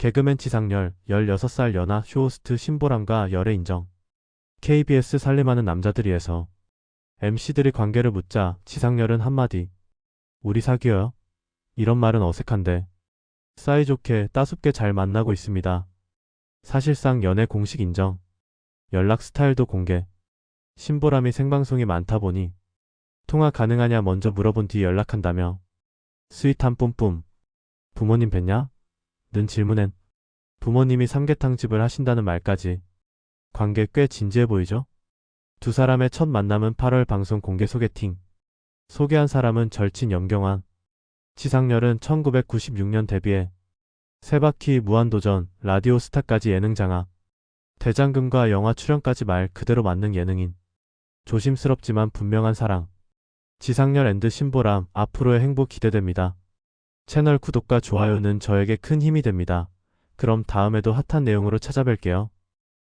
개그맨 지상렬 16살 연하 쇼호스트 신보람과 열애 인정. KBS 살림하는 남자들이에서 MC들이 관계를 묻자 지상렬은 한마디. 우리 사귀어요? 이런 말은 어색한데 사이좋게 따숩게 잘 만나고 있습니다. 사실상 연애 공식 인정. 연락 스타일도 공개. 신보람이 생방송이 많다 보니 통화 가능하냐 먼저 물어본 뒤 연락한다며 스윗한 뿜뿜. 부모님 뵀냐? 는 질문엔 부모님이 삼계탕집을 하신다는 말까지 관계 꽤 진지해 보이죠? 두 사람의 첫 만남은 8월 방송 공개 소개팅. 소개한 사람은 절친 염경환. 지상렬은 1996년 데뷔해 세바퀴 무한도전, 라디오 스타까지 예능 장악. 대장금과 영화 출연까지 말 그대로 맞는 예능인. 조심스럽지만 분명한 사랑. 지상렬 앤드 신보람 앞으로의 행복 기대됩니다. 채널 구독과 좋아요는 저에게 큰 힘이 됩니다. 그럼 다음에도 핫한 내용으로 찾아뵐게요.